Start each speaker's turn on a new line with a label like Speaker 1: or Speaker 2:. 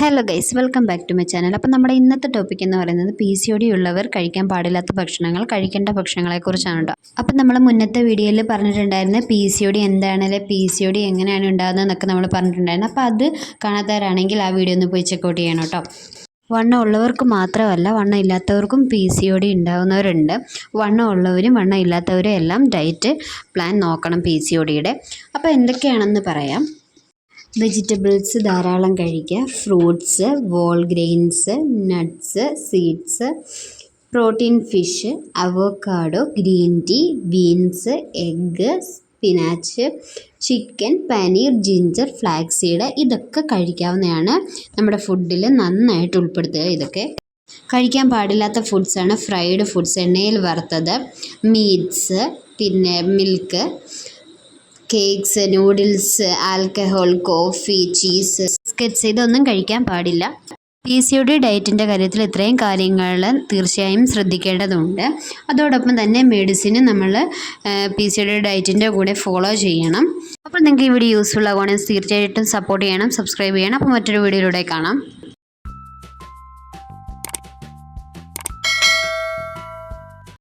Speaker 1: Hello guys welcome back to my channel അപ്പോൾ നമ്മുടെ ഇന്നത്തെ ടോപ്പിക് എന്ന് പറയുന്നത് പി സി ഒ ഡി ഉള്ളവർ കഴിക്കാൻ പാടില്ലാത്ത ഭക്ഷണങ്ങൾ കഴിക്കേണ്ട ഭക്ഷണങ്ങളെ കുറിച്ചാണ് കേട്ടോ അപ്പോൾ നമ്മൾ മുന്നത്തെ വീഡിയോയിൽ പറഞ്ഞിട്ടുണ്ടായിരുന്ന പി സി ഒ ഡി എന്താണ് അല്ലെ പി സി ഒ ഡി എങ്ങനെയാണ് ഉണ്ടാകുന്നതെന്നൊക്കെ നമ്മൾ പറഞ്ഞിട്ടുണ്ടായിരുന്നു. അപ്പോൾ അത് കാണാത്തവരാണെങ്കിൽ ആ വീഡിയോ ഒന്ന് പോയി ചെക്കൗട്ട് ചെയ്യണം കേട്ടോ വണ്ണം ഉള്ളവർക്ക് മാത്രമല്ല വണ്ണം ഇല്ലാത്തവർക്കും പി സി ഒ ഡി ഉണ്ടാകുന്നവരുണ്ട് വണ്ണം ഉള്ളവരും വണ്ണം ഇല്ലാത്തവരും എല്ലാം ഡയറ്റ് പ്ലാൻ നോക്കണം പി സി ഒ ഡിയുടെ അപ്പോൾ എന്തൊക്കെയാണെന്ന് പറയാം. വെജിറ്റബിൾസ് ധാരാളം കഴിക്കുക. Fruits whole grains nuts seeds protein fish avocado green tea beans egg spinach chicken paneer ginger flaxseed ഇതൊക്കെ കഴിക്കാവുന്നതാണ് നമ്മുടെ ഫുഡിൽ നന്നായിട്ട് ഉൾപ്പെടുത്തുക ഇതൊക്കെ. കഴിക്കാൻ പാടില്ലാത്ത ഫുഡ്സാണ് ഫ്രൈഡ് ഫുഡ്സ് എണ്ണയിൽ വറുത്തത് മീറ്റ്സ് പിന്നെ milk cakes noodles alcohol coffee cheese biscuits ഇതൊന്നും കഴിക്കാൻ പാടില്ല. പി സി ഡി ഡയറ്റിന്റെ കാര്യത്തിൽ ഇത്രയും കാര്യങ്ങൾ തീർച്ചയായും ശ്രദ്ധിക്കേണ്ടതുണ്ട്. അതോടൊപ്പം തന്നെ മെഡിസിന് നമ്മൾ പി സി ഡയറ്റിന്റെ കൂടെ ഫോളോ ചെയ്യണം. അപ്പോൾ നിങ്ങൾക്ക് ഈ വീഡിയോ യൂസ്ഫുൾ ആകുവാണെങ്കിൽ തീർച്ചയായിട്ടും സപ്പോർട്ട് ചെയ്യണം സബ്സ്ക്രൈബ് ചെയ്യണം. അപ്പോൾ മറ്റൊരു വീഡിയോയിലൂടെ കാണാം.